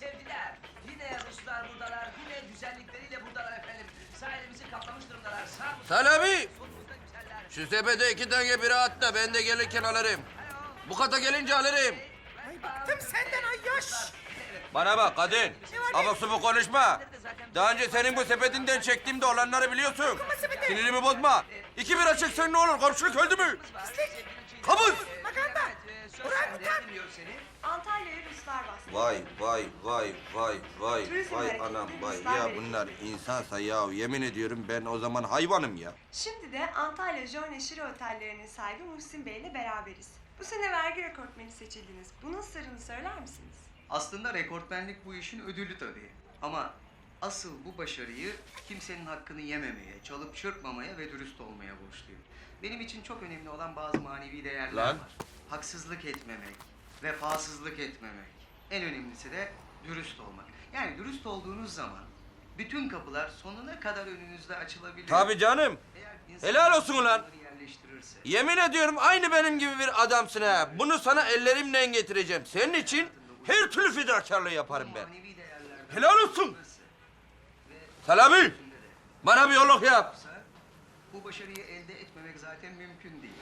sevdiler. Yine Ruslar buradalar. Yine güzellikleriyle buradalar efendim. Sahilimizi kaplamış durumdalar. Sağ! Solumuzda güzeller. Şu sepete iki tane bira at da ben de gelirken alırım. Bu kata gelince alırım. Ay bıktım senden ay yaş. Bana bak kadın. Abuk subuk konuşma. Daha önce senin bu sepetinden çektiğimde olanları biliyorsun. Sinirimi bozma. İki bira çeksen ne olur? Komşuluk öldü mü? Kabus! Maganda. Orangutan. Antalya'ya Ruslar bastı. Vay vay vay vay vay Turizm vay hareketleri anam vay Ruslar ya bunlar insansa ya yemin ediyorum ben o zaman hayvanım ya. Şimdi de Antalya John Neşir Otellerinin sahibi Muhsin Bey ile beraberiz. Bu sene vergi rekortmeni seçildiniz. Bunun sırrını söyler misiniz? Aslında rekortmenlik bu işin ödülü tabii. Ama asıl bu başarıyı kimsenin hakkını yememeye, çalıp çırpmamaya ve dürüst olmaya borçluyum. Benim için çok önemli olan bazı manevi değerler Lan. var. Haksızlık etmemek, vefasızlık etmemek. En önemlisi de dürüst olmak. Yani dürüst olduğunuz zaman bütün kapılar sonuna kadar önünüzde açılabiliyor. Tabii canım. Helal olsun ulan. Yemin ediyorum aynı benim gibi bir adamsın ha. Bunu sana ellerimle getireceğim. Senin için her türlü fedakarlığı yaparım ben. Helal olsun. Selami bana bir yolluk yap. Bu başarıyı elde etmemek zaten mümkün değil.